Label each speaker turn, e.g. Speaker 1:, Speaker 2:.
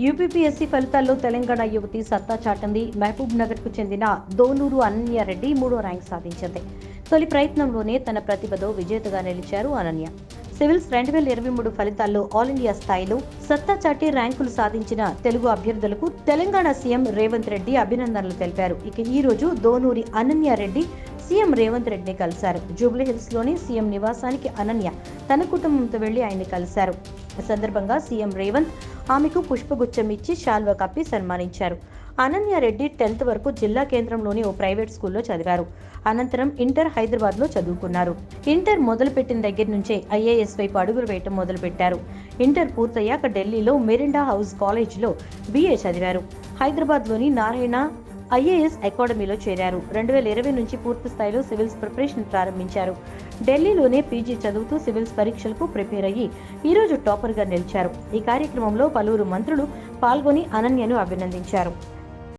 Speaker 1: UPPSC ఫలితాల్లో తెలంగాణ యువతి సత్తా చాటింది. మహబూబ్ నగర్కు చెందిన దోనూరు అనన్య రెడ్డి మూడో ర్యాంక్ సాధించింది. తొలి ప్రయత్నంలోనే తన ప్రతిభతో విజేతగా నిలిచారు అనన్య. సివిల్స్ రెండు వేల ఇరవై మూడు ఫలితాల్లో ఆల్ ఇండియా స్థాయిలో సత్తా చాటి ర్యాంకులు సాధించిన తెలుగు అభ్యర్థులకు తెలంగాణ సీఎం రేవంత్ రెడ్డి అభినందనలు తెలిపారు. ఇక ఈ రోజు దోనూరి అనన్య రెడ్డి సీఎం రేవంత్ రెడ్డిని కలిశారు. జూబ్లీ హిల్స్లోని సీఎం నివాసానికి అనన్య తన కుటుంబంతో వెళ్ళి ఆయన్ని కలిశారు. సందర్భంగా సీఎం రేవంత్ ఆమెకు పుష్పగుచ్చం ఇచ్చి శాల్వా కప్పి సన్మానించారు. అనన్యారెడ్డి టెన్త్ వరకు జిల్లా కేంద్రంలోని ఓ ప్రైవేట్ స్కూల్లో చదివారు. అనంతరం ఇంటర్ హైదరాబాద్లో చదువుకున్నారు. ఇంటర్ మొదలుపెట్టిన దగ్గర నుంచే ఐఏఎస్ వైపు అడుగులు వేయటం మొదలుపెట్టారు. ఇంటర్ పూర్తయ్యాక ఢిల్లీలో మెరిండా హౌస్ కాలేజ్లో బీఏ చదివారు. హైదరాబాద్లోని నారాయణ ఐఏఎస్ అకాడమీలో చేరారు. రెండు వేల ఇరవై నుంచి పూర్తి స్థాయిలో సివిల్స్ ప్రిపరేషన్ ప్రారంభించారు. ఢిల్లీలోనే పీజీ చదువుతూ సివిల్స్ పరీక్షలకు ప్రిపేర్ అయ్యి ఈరోజు టాపర్గా నిలిచారు. ఈ కార్యక్రమంలో పలువురు మంత్రులు పాల్గొని అనన్యను అభినందించారు.